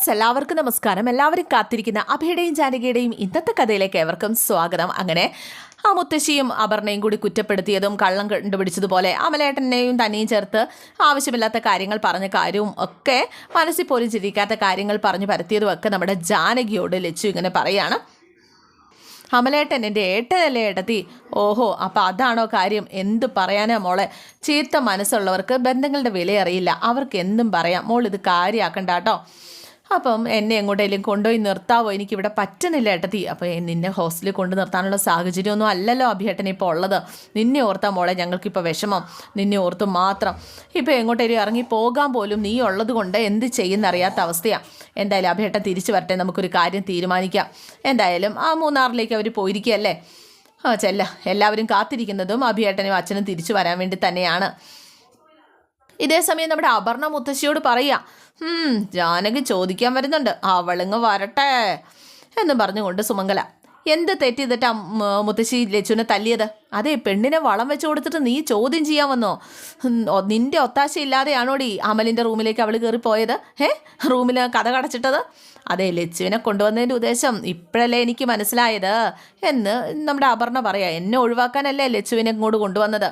Friends എല്ലാവർക്കും നമസ്കാരം. എല്ലാവരും കാത്തിരിക്കുന്ന അഭയുടെയും ജാനകിയുടെയും ഇന്നത്തെ കഥയിലേക്ക് ഏവർക്കും സ്വാഗതം. അങ്ങനെ ആ മുത്തശ്ശിയും അപർണയും കൂടി കുറ്റപ്പെടുത്തിയതും കള്ളം കണ്ടുപിടിച്ചതുപോലെ അമലേട്ടനെയും തന്നെയും ചേർത്ത് ആവശ്യമില്ലാത്ത കാര്യങ്ങൾ പറഞ്ഞ കാര്യവും ഒക്കെ മനസ്സിൽ പോലും ചിരിക്കാത്ത കാര്യങ്ങൾ പറഞ്ഞു പരത്തിയതും ഒക്കെ നമ്മുടെ ജാനകിയോട് ലച്ചു ഇങ്ങനെ പറയാണ്. അമലേട്ടൻ എന്റെ ഏട്ടനല്ലേ ഏട്ടത്തി? ഓഹോ അപ്പോൾ അതാണോ കാര്യം? എന്ത് പറയാനാ മോളെ? ചീത്ത മനസ്സുള്ളവർക്ക് ബന്ധങ്ങളുടെ വില അറിയില്ല അവർക്ക് എന്തും പറയാം. മോൾ ഇത് കാര്യമാക്കണ്ട കേട്ടോ. അപ്പം എന്നെ എങ്ങോട്ടേലും കൊണ്ടുപോയി നിർത്താവോ? എനിക്കിവിടെ പറ്റുന്നില്ല ഏട്ടത്തി. അപ്പോൾ നിന്നെ ഹോസ്റ്റലിൽ കൊണ്ട് നിർത്താനുള്ള സാഹചര്യമൊന്നും അല്ലല്ലോ അഭിയേട്ടൻ ഇപ്പോൾ ഉള്ളത്. നിന്നെ ഓർത്താ മോളെ ഞങ്ങൾക്കിപ്പോൾ വിഷമം. നിന്നെ ഓർത്ത് മാത്രം. ഇപ്പോൾ എങ്ങോട്ടേലും ഇറങ്ങി പോകാൻ പോലും നീ ഉള്ളത് കൊണ്ട് എന്ത് ചെയ്യുന്നറിയാത്ത അവസ്ഥയാണ് എന്തായാലും അഭിയേട്ടൻ തിരിച്ചു വരട്ടെ. നമുക്കൊരു കാര്യം തീരുമാനിക്കാം. എന്തായാലും ആ മൂന്നാറിലേക്ക് അവർ പോയിരിക്കുകയല്ലേ? ആ ചെല്ല. എല്ലാവരും കാത്തിരിക്കുന്നതും അഭിയേട്ടനും അച്ഛനും തിരിച്ചു വരാൻ വേണ്ടി തന്നെയാണ്. ഇതേ സമയം നമ്മുടെ അപർണ മുത്തശ്ശിയോട് പറയാ "ഹും, ജാനകി ചോദിക്കാൻ വരുന്നുണ്ട്. അവളിങ്ങ് വരട്ടെ എന്ന് പറഞ്ഞുകൊണ്ട് സുമംഗല എന്ത് തെറ്റ് ചെയ്തിട്ടാ മ- മുത്തശ്ശി ലച്ചുവിനെ തല്ലിയത്? അതെ പെണ്ണിനെ വളം വെച്ച് കൊടുത്തിട്ട് നീ ചോദ്യം ചെയ്യാൻ വന്നോ? നിന്റെ ഒത്താശ ഇല്ലാതെയാണോടി അമലിന്റെ റൂമിലേക്ക് അവൾ കയറി പോയത് ഏ റൂമിൽ കഥ കടച്ചിട്ടത്? അതെ ലച്ചുവിനെ കൊണ്ടുവന്നതിന്റെ ഉദ്ദേശം ഇപ്പോഴല്ലേ എനിക്ക് മനസ്സിലായത്? എന്ന് നമ്മുടെ അപർണ പറയാം എന്നെ ഒഴിവാക്കാനല്ലേ ലച്ചുവിനെ ഇങ്ങോട്ട് കൊണ്ടുവന്നത്?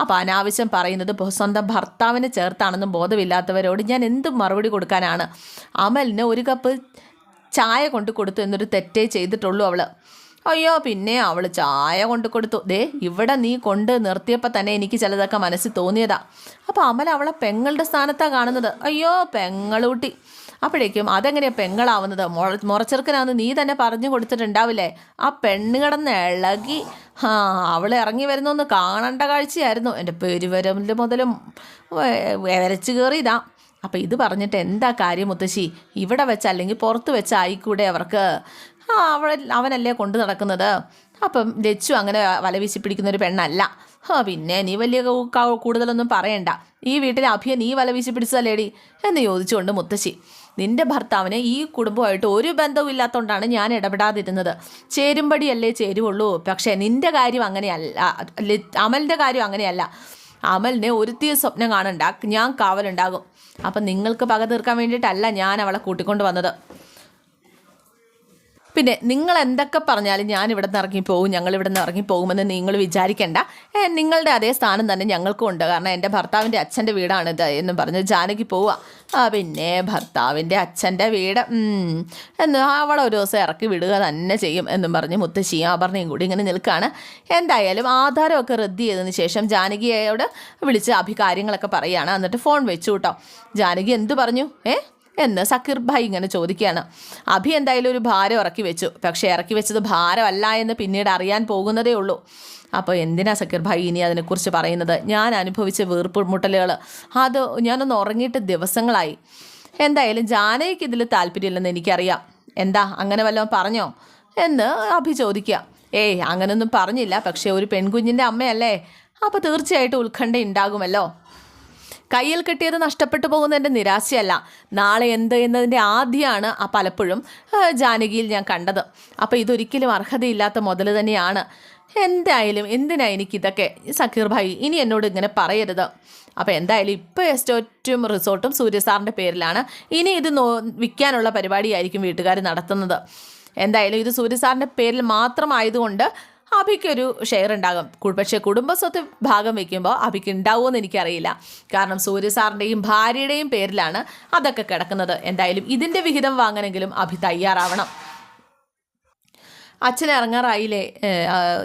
അപ്പോൾ അനാവശ്യം പറയുന്നത് സ്വന്തം ഭർത്താവിനെ ചേർത്താണെന്നും ബോധമില്ലാത്തവരോട് ഞാൻ എന്ത് മറുപടി കൊടുക്കാനാണ്. അമലിന് ഒരു കപ്പ് ചായ കൊണ്ട് കൊടുത്തു എന്നൊരു തെറ്റേ ചെയ്തിട്ടുള്ളൂ അവൾ അയ്യോ പിന്നെ അവൾ ചായ കൊണ്ട് കൊടുത്തു. ദേ ഇവിടെ നീ കൊണ്ട് നിർത്തിയപ്പോൾ തന്നെ എനിക്ക് ചിലതൊക്കെ മനസ്സിൽ തോന്നിയതാ. അപ്പോൾ അമൽ അവളെ പെങ്ങളുടെ സ്ഥാനത്താണ് കാണുന്നത്. അയ്യോ പെങ്ങളൂട്ടി. അപ്പോഴേക്കും അതെങ്ങനെയാ പെങ്ങളാവുന്നത്? മുറ മുറച്ചെറുക്കനാന്ന് നീ തന്നെ പറഞ്ഞു കൊടുത്തിട്ടുണ്ടാവില്ലേ? ആ പെണ്ണ് കിടന്ന് ഇളകി. ആ അവൾ ഇറങ്ങി വരുന്നൊന്ന് കാണേണ്ട കാഴ്ചയായിരുന്നു. എന്റെ പെരുവരമിൽ മുതലും വരച്ചു കയറിയതാ. അപ്പം ഇത് പറഞ്ഞിട്ട് എന്താ കാര്യം മുത്തശ്ശി? ഇവിടെ വെച്ച് അല്ലെങ്കിൽ പുറത്ത് വെച്ച് ആയിക്കൂടെ അവർക്ക്? ആ അവൾ അവനല്ലേ കൊണ്ടു നടക്കുന്നത്? അപ്പം ലച്ചു അങ്ങനെ വലവീശി പിടിക്കുന്ന ഒരു പെണ്ണല്ല. ആ പിന്നെ നീ വലിയ കൂടുതലൊന്നും പറയണ്ട. ഈ വീട്ടിലെ അഭിയെ നീ വലവീശി പിടിച്ചതല്ലേടി? എന്ന് ചോദിച്ചുകൊണ്ട് മുത്തശ്ശി. നിന്റെ ഭർത്താവിന് ഈ കുടുംബമായിട്ട് ഒരു ബന്ധവും ഇല്ലാത്തതുകൊണ്ടാണ് ഞാൻ ഇടപെടാതിരുന്നത്. ചേരുമ്പടിയല്ലേ ചേരുവുള്ളൂ. പക്ഷേ നിന്റെ കാര്യം അങ്ങനെയല്ല. അമലിന്റെ കാര്യം അങ്ങനെയല്ല. അമലിനെ ഒരുത്തിയ സ്വപ്നം കാണണ്ട ഞാൻ കാവലുണ്ടാകും. അപ്പം നിങ്ങൾക്ക് പക തീർക്കാൻ വേണ്ടിയിട്ടല്ല ഞാൻ അവളെ കൂട്ടിക്കൊണ്ട് വന്നത്. പിന്നെ നിങ്ങൾ എന്തൊക്കെ പറഞ്ഞാലും ഞാൻ ഇവിടെ നിന്ന് ഇറങ്ങിപ്പോകും ഞങ്ങൾ ഇവിടെ നിന്ന് ഇറങ്ങിപ്പോകുമെന്ന് നിങ്ങൾ വിചാരിക്കേണ്ട. നിങ്ങളുടെ അതേ സ്ഥാനം തന്നെ ഞങ്ങൾക്കും ഉണ്ട്. കാരണം എന്റെ ഭർത്താവിന്റെ അച്ഛന്റെ വീടാണിത് എന്നും പറഞ്ഞ് ജാനകി പോവുക ആ പിന്നെ ഭർത്താവിന്റെ അച്ഛന്റെ വീട് എന്ന് അവളെ ഒരു ദിവസം ഇറക്കി വിടുക തന്നെ ചെയ്യും എന്നും പറഞ്ഞ് മുത്തശ്ശിയും അപർണയും കൂടി ഇങ്ങനെ നിൽക്കുകയാണ് എന്തായാലും ആധാരമൊക്കെ റദ്ദ് ചെയ്തതിന് ശേഷം ജാനകിയോട് വിളിച്ച് അഭികാര്യങ്ങളൊക്കെ പറയുകയാണ്. എന്നിട്ട് ഫോൺ വെച്ചു കേട്ടോ. ജാനകി എന്തു പറഞ്ഞു? ഏ? എന്ന് സക്കീർ ഭായ് ഇങ്ങനെ ചോദിക്കുകയാണ്. അഭി എന്തായാലും ഒരു ഭാരം ഇറക്കി വെച്ചു. പക്ഷേ ഇറക്കി വെച്ചത് ഭാരമല്ല എന്ന് പിന്നീട് അറിയാൻ പോകുന്നതേ ഉള്ളൂ. അപ്പോൾ എന്തിനാ സക്കീർ ഭായ് ഇനി അതിനെക്കുറിച്ച് പറയുന്നത്? ഞാൻ അനുഭവിച്ച വീർപ്പ് മുട്ടലുകൾ അത് ഞാനൊന്ന് ഉറങ്ങിയിട്ട് ദിവസങ്ങളായി. എന്തായാലും ജാനകിക്ക് ഇതിൽ താല്പര്യമില്ലെന്ന് എനിക്കറിയാം. എന്താ അങ്ങനെ വല്ലതും പറഞ്ഞോ? എന്ന് അഭി ചോദിക്കുക. ഏയ് അങ്ങനൊന്നും പറഞ്ഞില്ല. പക്ഷേ ഒരു പെൺകുഞ്ഞിന്റെ അമ്മയല്ലേ? അപ്പോൾ തീർച്ചയായിട്ടും ഉത്കണ്ഠ ഉണ്ടാകുമല്ലോ. കയ്യിൽ കിട്ടിയത് നഷ്ടപ്പെട്ടു പോകുന്നതിന്റെ നിരാശയല്ല. നാളെ എന്ത് എന്നതിന്റെ ആദ്യമാണ് ആ പലപ്പോഴും ജാനകിയിൽ ഞാൻ കണ്ടത്. അപ്പോൾ ഇതൊരിക്കലും അർഹതയില്ലാത്ത മുതൽ തന്നെയാണ്. എന്തായാലും എന്തിനാ എനിക്കിതൊക്കെ? സക്കീർ ഭായി ഇനി എന്നോട് ഇങ്ങനെ പറയരുത്. അപ്പോൾ എന്തായാലും ഇപ്പോൾ എസ്റ്റേറ്റും റിസോർട്ടും സൂര്യസാറിന്റെ പേരിലാണ് ഇനി ഇത് നോ വിൽക്കാനുള്ള പരിപാടിയായിരിക്കും വീട്ടുകാർ നടത്തുന്നത്. എന്തായാലും ഇത് സൂര്യസാറിന്റെ പേരിൽ മാത്രമായതുകൊണ്ട് അഭിക്കൊരു ഷെയർ ഉണ്ടാകും. പക്ഷേ കുടുംബസ്വത്ത് ഭാഗം വയ്ക്കുമ്പോൾ അഭിക്ക് ഉണ്ടാവുമെന്ന് എനിക്കറിയില്ല. കാരണം സൂര്യ സാറിന്റെയും ഭാര്യയുടെയും പേരിലാണ് അതൊക്കെ കിടക്കുന്നത്. എന്തായാലും ഇതിന്റെ വിഹിതം വാങ്ങണമെങ്കിലും അഭി തയ്യാറാവണം. അച്ഛൻ ഇറങ്ങാറായില്ലേ?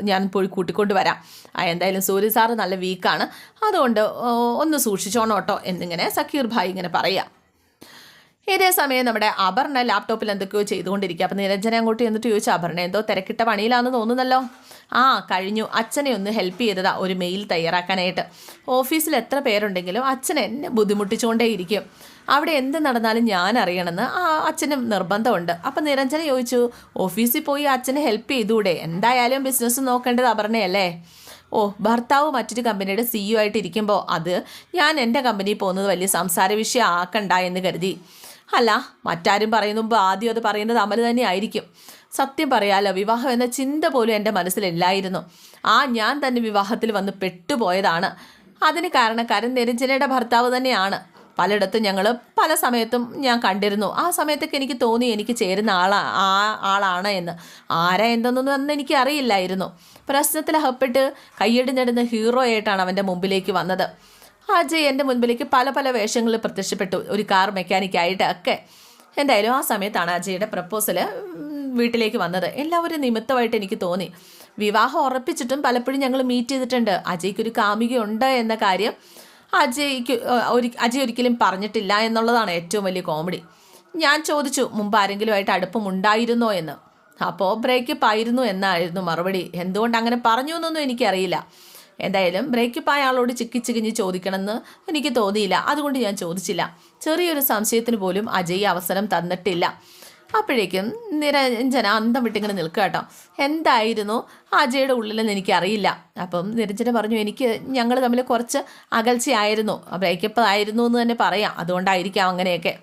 ഞാൻ പോയി കൂട്ടിക്കൊണ്ട് വരാം. എന്തായാലും സൂര്യ സാറ് നല്ല വീക്കാണ് അതുകൊണ്ട് ഒന്ന് സൂക്ഷിച്ചോണോട്ടോ എന്നിങ്ങനെ സക്കീർ ഭായ് ഇങ്ങനെ പറയാം. ഇതേ സമയം നമ്മുടെ അപർണ ലാപ്ടോപ്പിൽ എന്തൊക്കെയോ ചെയ്തുകൊണ്ടിരിക്കുക അപ്പം നിരഞ്ജന അങ്ങോട്ട് എന്നിട്ട് ചോദിച്ചു അപർണ എന്തോ തിരക്കിട്ട പണിയിലാണെന്ന് തോന്നുന്നല്ലോ. ആ കഴിഞ്ഞു. അച്ഛനെ ഒന്ന് ഹെൽപ്പ് ചെയ്തതാ ഒരു മെയിൽ തയ്യാറാക്കാനായിട്ട്. ഓഫീസിൽ എത്ര പേരുണ്ടെങ്കിലും അച്ഛൻ എന്നെ ബുദ്ധിമുട്ടിച്ചുകൊണ്ടേയിരിക്കും. അവിടെ എന്ത് നടന്നാലും ഞാൻ അറിയണമെന്ന് ആ അച്ഛന് നിർബന്ധമുണ്ട്. അപ്പം നിരഞ്ജന ചോദിച്ചു ഓഫീസിൽ പോയി അച്ഛനെ ഹെൽപ്പ് ചെയ്തുകൂടെ എന്തായാലും ബിസിനസ് നോക്കേണ്ടത് അപർണയല്ലേ? ഓ ഭർത്താവ് മറ്റൊരു കമ്പനിയുടെ സിഇഒ ആയിട്ട് ഇരിക്കുമ്പോൾ അത് ഞാൻ എന്റെ കമ്പനിയിൽ പോകുന്നത് വലിയ സംസാര വിഷയം ആക്കണ്ട എന്ന് കരുതി. അല്ല മറ്റാരും പറയുന്ന മുമ്പ് ആദ്യം അത് പറയുന്നത് അമൽ തന്നെ ആയിരിക്കും സത്യം പറയാലോ വിവാഹം എന്ന ചിന്ത പോലും എന്റെ മനസ്സിലില്ലായിരുന്നു. ആ ഞാൻ തന്നെ വിവാഹത്തിൽ വന്ന് പെട്ടുപോയതാണ്. അതിന് കാരണക്കാരൻ നിരഞ്ജനയുടെ ഭർത്താവ് തന്നെയാണ്. പലയിടത്തും ഞങ്ങൾ പല സമയത്തും ഞാൻ കണ്ടിരുന്നു. ആ സമയത്തൊക്കെ എനിക്ക് തോന്നി എനിക്ക് ചേരുന്ന ആളാ ആ ആളാണ് എന്ന്. ആരാ എന്തെന്നൊന്നും അന്ന് എനിക്ക് അറിയില്ലായിരുന്നു. പ്രശ്നത്തിൽ അകപ്പെട്ട് കയ്യടിഞ്ഞിടുന്ന ഹീറോ ആയിട്ടാണ് അവന്റെ മുമ്പിലേക്ക് വന്നത്. അജയ് എന്റെ മുൻപിലേക്ക് പല പല വേഷങ്ങളിൽ പ്രത്യക്ഷപ്പെട്ടു. ഒരു കാർ മെക്കാനിക്കായിട്ട് ഒക്കെ. എന്തായാലും ആ സമയത്താണ് അജയുടെ പ്രപ്പോസൽ വീട്ടിലേക്ക് വന്നത്. എല്ലാവരും നിമിത്തമായിട്ട് എനിക്ക് തോന്നി. വിവാഹം ഉറപ്പിച്ചിട്ടും പലപ്പോഴും ഞങ്ങൾ മീറ്റ് ചെയ്തിട്ടുണ്ട്. അജയ്ക്കൊരു കാമുകയുണ്ട് എന്ന കാര്യം അജയ്ക്ക് ഒരു അജയ് ഒരിക്കലും പറഞ്ഞിട്ടില്ല എന്നുള്ളതാണ് ഏറ്റവും വലിയ കോമഡി ഞാൻ ചോദിച്ചു മുമ്പ് ആരെങ്കിലുമായിട്ട് അടുപ്പമുണ്ടായിരുന്നോ എന്ന്? അപ്പോൾ ബ്രേക്കപ്പ് ആയിരുന്നു എന്നായിരുന്നു മറുപടി. എന്തുകൊണ്ട് അങ്ങനെ പറഞ്ഞു എന്നൊന്നും എനിക്കറിയില്ല. എന്തായാലും ബ്രേക്കപ്പ് ആയ ആളോട് ചിക്കി ചികിഞ്ഞ് ചോദിക്കണമെന്ന് എനിക്ക് തോന്നിയില്ല. അതുകൊണ്ട് ഞാൻ ചോദിച്ചില്ല. ചെറിയൊരു സംശയത്തിന് പോലും അജയ് അവസരം തന്നിട്ടില്ല. അപ്പോഴേക്കും നിരഞ്ജന അന്തം വിട്ടിങ്ങനെ നിൽക്കുക കേട്ടോ. എന്തായിരുന്നു അജയുടെ ഉള്ളിലെന്ന് എനിക്കറിയില്ല. അപ്പം നിരഞ്ജന പറഞ്ഞു എനിക്ക് ഞങ്ങൾ തമ്മിൽ കുറച്ച് അകൽച്ചയായിരുന്നു. ബ്രേക്കപ്പ് ആയിരുന്നു എന്ന് തന്നെ പറയാം. അതുകൊണ്ടായിരിക്കാം അങ്ങനെയൊക്കെ.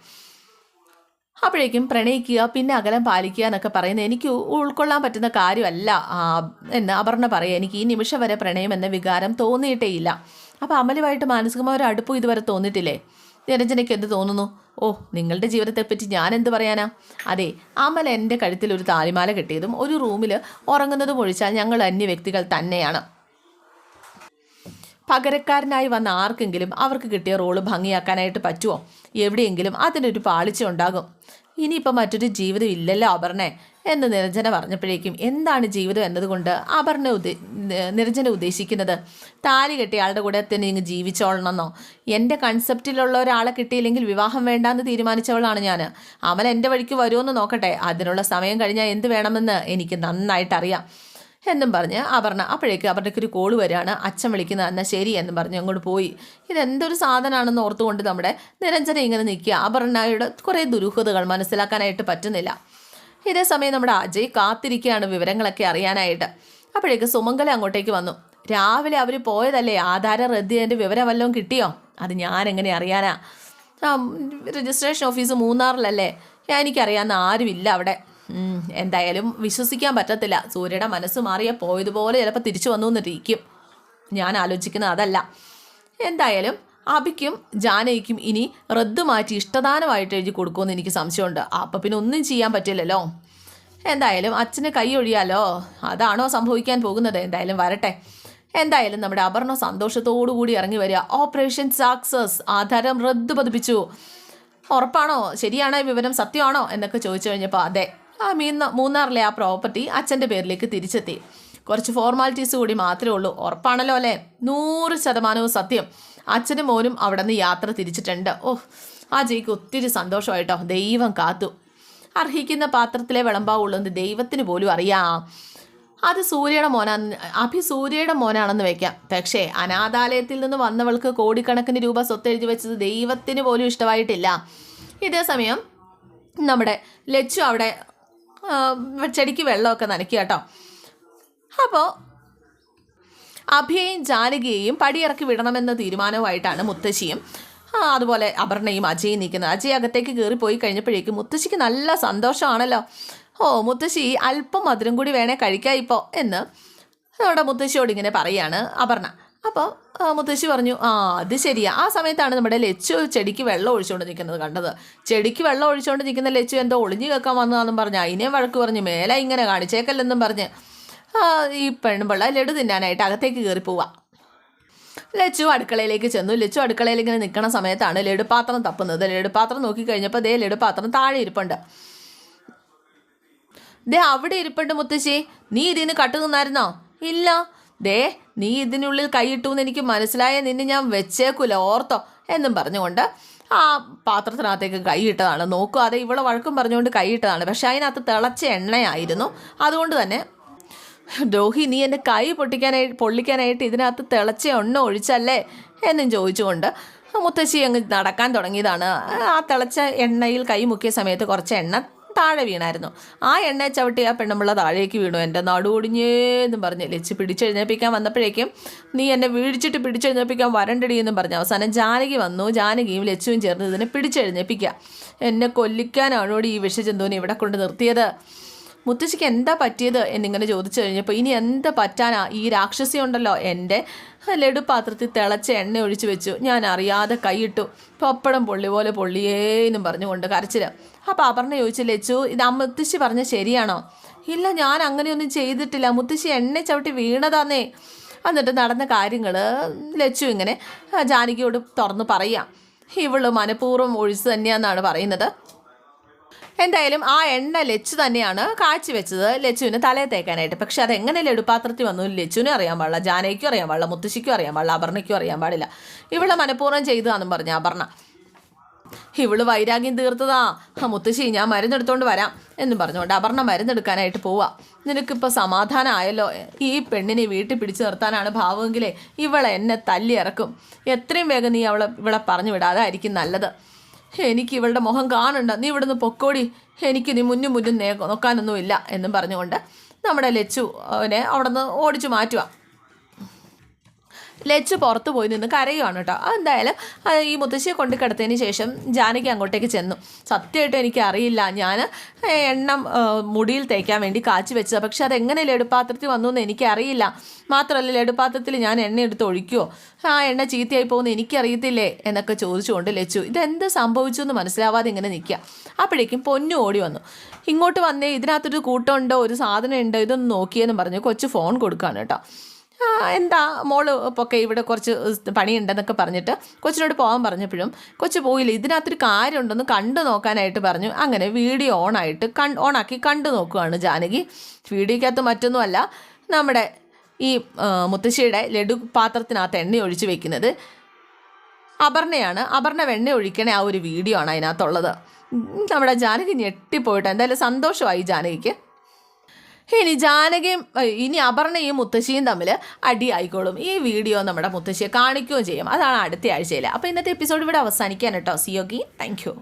അപ്പോഴേക്കും പ്രണയിക്കുക പിന്നെ അകലം പാലിക്കുക എന്നൊക്കെ പറയുന്നത് എനിക്ക് ഉൾക്കൊള്ളാൻ പറ്റുന്ന കാര്യമല്ല. എന്ന് അപർണ പറയുക. എനിക്ക് ഈ നിമിഷം വരെ പ്രണയം എന്ന വികാരം തോന്നിയിട്ടേ ഇല്ല. അപ്പോൾ അമലുമായിട്ട് മാനസികമായ ഒരു അടുപ്പം ഇതുവരെ തോന്നിയിട്ടില്ലേ? നിരഞ്ജനയ്ക്ക് എന്ത് തോന്നുന്നു? ഓ നിങ്ങളുടെ ജീവിതത്തെപ്പറ്റി ഞാൻ എന്ത് പറയാനാ? അതെ അമൽ എന്റെ കഴുത്തിൽ ഒരു താലിമാല കെട്ടിയതും ഒരു റൂമിൽ ഉറങ്ങുന്നതും ഒഴിച്ചാൽ ഞങ്ങൾ അന്യ വ്യക്തികൾ തന്നെയാണ്. പകരക്കാരനായി വന്ന ആർക്കെങ്കിലും അവർക്ക് കിട്ടിയ റോൾ ഭംഗിയാക്കാനായിട്ട് പറ്റുമോ എവിടെയെങ്കിലും അതിനൊരു പാളിച്ച ഉണ്ടാകും. ഇനിയിപ്പോൾ മറ്റൊരു ജീവിതം ഇല്ലല്ലോ അപർണെ എന്ന് നിരഞ്ജന പറഞ്ഞപ്പോഴേക്കും എന്താണ് ജീവിതം എന്നതുകൊണ്ട് അപർണ ഉദ്ദേ നിരഞ്ജന ഉദ്ദേശിക്കുന്നത്? താലി കെട്ടിയ ആളുടെ കൂടെ തന്നെ ഇങ്ങ് ജീവിച്ചോളണമെന്നോ? എന്റെ കൺസെപ്റ്റിലുള്ള ഒരാളെ കിട്ടിയില്ലെങ്കിൽ വിവാഹം വേണ്ടാന്ന് തീരുമാനിച്ചവളാണ് ഞാൻ അവൻ എന്റെ വഴിക്ക് വരുമെന്ന് നോക്കട്ടെ. അതിനുള്ള സമയം കഴിഞ്ഞാൽ എന്ത് വേണമെന്ന് എനിക്ക് നന്നായിട്ടറിയാം. എന്നും പറഞ്ഞ് അപർണ അപ്പോഴേക്ക് അപർണയ്ക്ക് ഒരു കോൾ വരികയാണ്. അച്ഛൻ വിളിക്കുന്ന എന്നാൽ ശരി എന്ന് പറഞ്ഞ് അങ്ങോട്ട് പോയി. ഇതെന്തൊരു സാധനമാണെന്ന് ഓർത്തുകൊണ്ട് നമ്മുടെ നിരഞ്ജന ഇങ്ങനെ നിൽക്കുക. അപർണയുടെ കുറേ ദുരൂഹതകൾ മനസ്സിലാക്കാനായിട്ട് പറ്റുന്നില്ല. ഇതേ സമയം നമ്മുടെ അജയ് കാത്തിരിക്കുകയാണ് വിവരങ്ങളൊക്കെ അറിയാനായിട്ട്. അപ്പോഴേക്ക് സുമംഗല അങ്ങോട്ടേക്ക് വന്നു. രാവിലെ അവർ പോയതല്ലേ? ആധാര റദ്ദിയതിന്റെ വിവരം വല്ലതും കിട്ടിയോ? അത് ഞാൻ എങ്ങനെ അറിയാനാ രജിസ്ട്രേഷൻ ഓഫീസ് മൂന്നാറിലല്ലേ? എനിക്കറിയാവുന്ന ആരുമില്ല അവിടെ. എന്തായാലും വിശ്വസിക്കാൻ പറ്റത്തില്ല. സൂര്യയുടെ മനസ്സ് മാറിയ പോയതുപോലെ ചിലപ്പോൾ തിരിച്ചു വന്നു എന്നിരിക്കും ഞാൻ ആലോചിക്കുന്നത് അതല്ല. എന്തായാലും അബിക്കും ജാനയ്ക്കും ഇനി റദ്ദ് മാറ്റി ഇഷ്ടദാനമായിട്ട് എഴുതി കൊടുക്കുമെന്ന് എനിക്ക് സംശയമുണ്ട്. അപ്പം പിന്നെ ഒന്നും ചെയ്യാൻ പറ്റില്ലല്ലോ. എന്തായാലും അച്ഛന് കൈ ഒഴിയാലോ? അതാണോ സംഭവിക്കാൻ പോകുന്നത്? എന്തായാലും വരട്ടെ. എന്തായാലും നമ്മുടെ അപർണ സന്തോഷത്തോടു കൂടി ഇറങ്ങി വരിക. Operation success. ആധാരം റദ്ദ് പതിപ്പിച്ചു. ഉറപ്പാണോ? ശരിയാണോ വിവരം? സത്യമാണോ? എന്നൊക്കെ ചോദിച്ചു കഴിഞ്ഞപ്പോൾ അതെ. ആ മീന്ന മൂന്നാറിലെ ആ പ്രോപ്പർട്ടി അച്ഛന്റെ പേരിലേക്ക് തിരിച്ചെത്തി. കുറച്ച് ഫോർമാലിറ്റീസ് കൂടി മാത്രമേ ഉള്ളൂ. ഉറപ്പാണല്ലോ അല്ലേ? നൂറ് ശതമാനവും സത്യം. അച്ഛനും മോനും അവിടെ നിന്ന് യാത്ര തിരിച്ചിട്ടുണ്ട്. ഓ ആ ജയ്ക്ക് ഒത്തിരി സന്തോഷമായിട്ടോ. ദൈവം കാത്തു. അർഹിക്കുന്ന പാത്രത്തിലെ വിളമ്പാവുള്ളൂ എന്ന് ദൈവത്തിന് പോലും അറിയാം. അത് സൂര്യയുടെ മോനാ അഭി സൂര്യയുടെ മോനാണെന്ന് വെക്കാം. പക്ഷേ അനാഥാലയത്തിൽ നിന്ന് വന്നവൾക്ക് കോടിക്കണക്കിന് രൂപ സ്വത്ത് എഴുതി വെച്ചത് ദൈവത്തിന് പോലും ഇഷ്ടമായിട്ടില്ല. ഇതേസമയം നമ്മുടെ ലച്ചു അവിടെ ചെടിക്ക് വെള്ളമൊക്കെ നനയ്ക്കുക കേട്ടോ. അപ്പോൾ അഭിയെയും ജാനകിയെയും പടിയിറക്കി വിടണമെന്ന തീരുമാനവുമായിട്ടാണ് മുത്തശ്ശിയും അതുപോലെ അപർണയും അജയും നിൽക്കുന്നത്. അജയ് അകത്തേക്ക് കയറി പോയി കഴിഞ്ഞപ്പോഴേക്കും മുത്തശ്ശിക്ക് നല്ല സന്തോഷമാണല്ലോ. ഓ മുത്തശ്ശി അല്പം മധുരം കൂടി വേണേ കഴിക്കാം ഇപ്പോൾ എന്ന് നമ്മുടെ മുത്തശ്ശിയോട് ഇങ്ങനെ പറയാണ് അപർണ. അപ്പോൾ മുത്തശ്ശി പറഞ്ഞു ആ അത് ശരിയാ. ആ സമയത്താണ് നമ്മുടെ ലച്ചു ചെടിക്ക് വെള്ളം ഒഴിച്ചുകൊണ്ട് നിൽക്കുന്നത് കണ്ടത്. ചെടിക്ക് വെള്ളം ഒഴിച്ചുകൊണ്ട് നിൽക്കുന്ന ലച്ചു എന്തോ ഒളിഞ്ഞു കേൾക്കാൻ വന്നതാണെന്നും പറഞ്ഞു അതിനെ വഴക്ക് പറഞ്ഞു മേലെ ഇങ്ങനെ കാണിച്ചേക്കല്ലെന്നും പറഞ്ഞ് ഈ പെൺപിള്ള ലഡു തിന്നാനായിട്ട് അകത്തേക്ക് കയറി പോവാ. ലച്ചു അടുക്കളയിലേക്ക് ചെന്നു. ലച്ചു അടുക്കളയിൽ ഇങ്ങനെ നിൽക്കുന്ന സമയത്താണ് ലഡുപാത്രം തപ്പുന്നത്. ലഡുപാത്രം നോക്കി കഴിഞ്ഞപ്പോൾ ദേ ലഡുപാത്രം താഴെ ഇരിപ്പുണ്ട്. ദേ അവിടെ ഇരിപ്പുണ്ട് മുത്തശ്ശി. നീ ഇതിന് കട്ടു നിന്നായിരുന്നോ ഇല്ല. ദേ നീ ഇതിനുള്ളിൽ കൈയിട്ടു എന്ന് എനിക്ക് മനസ്സിലായ നിന്നെ ഞാൻ വെച്ചേക്കൂല ഓർത്തോ? എന്നും പറഞ്ഞുകൊണ്ട് ആ പാത്രത്തിനകത്തേക്ക് കൈയിട്ടതാണ്. നോക്കുക അതെ ഇവളെ വഴക്കും പറഞ്ഞുകൊണ്ട് കൈയിട്ടതാണ്. പക്ഷെ അതിനകത്ത് തിളച്ച എണ്ണയായിരുന്നു. അതുകൊണ്ട് തന്നെ ദ്രോഹി നീ എന്റെ കൈ പൊട്ടിക്കാനായി പൊള്ളിക്കാനായിട്ട് ഇതിനകത്ത് തിളച്ച എണ്ണ ഒഴിച്ചല്ലേ? എന്നും ചോദിച്ചുകൊണ്ട് മുത്തശ്ശി അങ്ങ് നടക്കാൻ തുടങ്ങിയതാണ്. ആ തിളച്ച എണ്ണയിൽ കൈ മുക്കിയ സമയത്ത് കുറച്ച് എണ്ണ താഴെ വീണായിരുന്നു. ആ എണ്ണ ചവിട്ടി ആ പെണ്ണുമ്പുള്ള താഴേക്ക് വീണു. എന്റെ നടുവൊടിഞ്ഞേന്നും പറഞ്ഞ് ലച്ച് പിടിച്ചെഴുന്നേപ്പിക്കാൻ വന്നപ്പോഴേക്കും നീ എന്നെ വീഴിച്ചിട്ട് പിടിച്ചെഴുന്നേപ്പിക്കാൻ വരണ്ടടി എന്നും പറഞ്ഞു അവസാനം ജാനകി വന്നു. ജാനകിയും ലച്ചുവും ചേർന്ന് ഇതിനെ പിടിച്ചെഴുന്നേപ്പിക്കുക എന്നെ കൊല്ലിക്കാനാണോടി ഈ വിഷജന്തുവിനെ ഇവിടെ കൊണ്ട് നിർത്തിയത്? മുത്തശ്ശിക്ക് എന്താ പറ്റിയത് എന്നിങ്ങനെ ചോദിച്ചു കഴിഞ്ഞപ്പോൾ ഇനി എന്താ പറ്റാനാ? ഈ രാക്ഷസി ഉണ്ടല്ലോ എന്റെ. ലഡു പാത്രത്തിൽ തിളച്ച എണ്ണ ഒഴിച്ചു വെച്ചു. ഞാൻ അറിയാതെ കൈയിട്ടു. പപ്പടം പൊള്ളി പോലെ പൊള്ളിയേന്നും പറഞ്ഞുകൊണ്ട് കരച്ചിൽ. അപ്പോൾ അപർണ ചോദിച്ചു ലച്ചു ഇത് ആ മുത്തശ്ശി പറഞ്ഞ ശരിയാണോ? ഇല്ല ഞാൻ അങ്ങനെയൊന്നും ചെയ്തിട്ടില്ല. മുത്തശ്ശി എണ്ണ ചവിട്ടി വീണതാന്നേ. എന്നിട്ട് നടന്ന കാര്യങ്ങൾ ലച്ചു ഇങ്ങനെ ജാനകിയോട് തുറന്ന് പറയാം. ഇവൾ മനഃപൂർവം ഒഴിച്ചു തന്നെയാന്നാണ് പറയുന്നത്. എന്തായാലും ആ എണ്ണ ലച്ചു തന്നെയാണ് കാച്ചി വെച്ചത് ലച്ചുവിന് തലയെ തേക്കാനായിട്ട്. പക്ഷെ അത് എങ്ങനെ ലഡുപാത്രത്തിൽ വന്നു ലച്ചുവിനും അറിയാൻ പാടില്ല ജാനയ്ക്കും അറിയാൻ പാടില്ല മുത്തശ്ശിക്കും അറിയാൻ പാടില്ല അപർണയ്ക്കും അറിയാൻ പാടില്ല. ഇവളെ മനഃപൂർവം ചെയ്തതാണെന്നും പറഞ്ഞു അപർണ. ഇവൾ വൈരാഗ്യം തീർത്തതാ. മുത്തശ്ശി ഞാൻ മരുന്നെടുത്തോണ്ട് വരാം എന്നും പറഞ്ഞുകൊണ്ട് അപർണ മരുന്നെടുക്കാനായിട്ട് പോവാ. നിനക്കിപ്പോൾ സമാധാനമായല്ലോ ഈ പെണ്ണിനെ വീട്ടിൽ പിടിച്ചു നിർത്താനാണ് ഭാവമെങ്കിലേ ഇവളെ എന്നെ തല്ലി ഇറക്കും എത്രയും വേഗം നീ അവളെ ഇവളെ പറഞ്ഞു വിടാതായിരിക്കും നല്ലത്. എനിക്ക് ഇവളുടെ മുഖം കാണണ്ട. നീ ഇവിടുന്ന് പൊക്കോടി. എനിക്ക് നീ മുന്നും മുന്നും നേ നോക്കാനൊന്നുമില്ല എന്നും പറഞ്ഞുകൊണ്ട് നമ്മുടെ ലച്ചു അവനെ അവിടെ നിന്ന് ഓടിച്ചു മാറ്റുക. ലച്ചു പുറത്ത് പോയി നിന്ന് കരയുവാണ് കേട്ടോ. എന്തായാലും ഈ മുത്തശ്ശിയെ കൊണ്ട് കിടത്തതിന് ശേഷം ജാനകി അങ്ങോട്ടേക്ക് ചെന്നു. സത്യമായിട്ടും എനിക്ക് അറിയില്ല ഞാൻ എണ്ണം മുടിയിൽ തേക്കാൻ വേണ്ടി കാച്ചി വെച്ചതാണ് പക്ഷെ അതെങ്ങനെ ലഡുപാത്രത്തിൽ വന്നു എന്ന് എനിക്കറിയില്ല. മാത്രമല്ല ലഡുപാത്രത്തിൽ ഞാൻ എണ്ണ എടുത്ത് ഒഴിക്കുമോ ആ എണ്ണ ചീത്തയായി പോകുന്ന എനിക്കറിയത്തില്ലേ? എന്നൊക്കെ ചോദിച്ചുകൊണ്ട് ലച്ചു ഇതെന്ത് സംഭവിച്ചു എന്ന് മനസ്സിലാവാതെ ഇങ്ങനെ നിൽക്കുക. അപ്പോഴേക്കും പൊന്നു ഓടി വന്നു. ഇങ്ങോട്ട് വന്നേ ഇതിനകത്തൊരു കൂട്ടമുണ്ടോ? ഒരു സാധനം ഉണ്ടോ ഇതൊന്ന് നോക്കിയെന്ന് പറഞ്ഞു കൊച്ചു ഫോൺ കൊടുക്കുകയാണ് കേട്ടോ. എന്താ മോൾ ഒക്കെ ഇവിടെ കുറച്ച് പണിയുണ്ടെന്നൊക്കെ പറഞ്ഞിട്ട് കൊച്ചിനോട് പോകാൻ പറഞ്ഞപ്പോഴും കൊച്ചു പോയില്ല ഇതിനകത്തൊരു കാര്യമുണ്ടെന്ന് കണ്ടു നോക്കാനായിട്ട് പറഞ്ഞു. അങ്ങനെ വീഡിയോ ഓണായിട്ട് കൺ ഓണാക്കി കണ്ടു നോക്കുകയാണ് ജാനകി. വീഡിയോക്കകത്ത് മറ്റൊന്നുമല്ല നമ്മുടെ ഈ മുത്തശ്ശിയുടെ ലഡു പാത്രത്തിനകത്ത് എണ്ണ ഒഴിച്ച് വെക്കുന്നത്. അപർണയാണ്. അപർണ വെണ്ണ ഒഴിക്കണേ ആ ഒരു വീഡിയോ ആണ് അതിനകത്തുള്ളത്. നമ്മുടെ ജാനകി ഞെട്ടിപ്പോയിട്ട് എന്തായാലും സന്തോഷമായി ജാനകിക്ക്. ഇനി ജാനകിയും ഇനി അപർണയും മുത്തശ്ശിയും തമ്മിൽ അടിയായിക്കോളും. ഈ വീഡിയോ നമ്മുടെ മുത്തശ്ശിയെ കാണിക്കുകയും ചെയ്യും. അതാണ് അടുത്ത ആഴ്ചയിൽ അപ്പോൾ ഇന്നത്തെ എപ്പിസോഡ് ഇവിടെ അവസാനിക്കാൻ കേട്ടോ. സിയോഗി താങ്ക് യു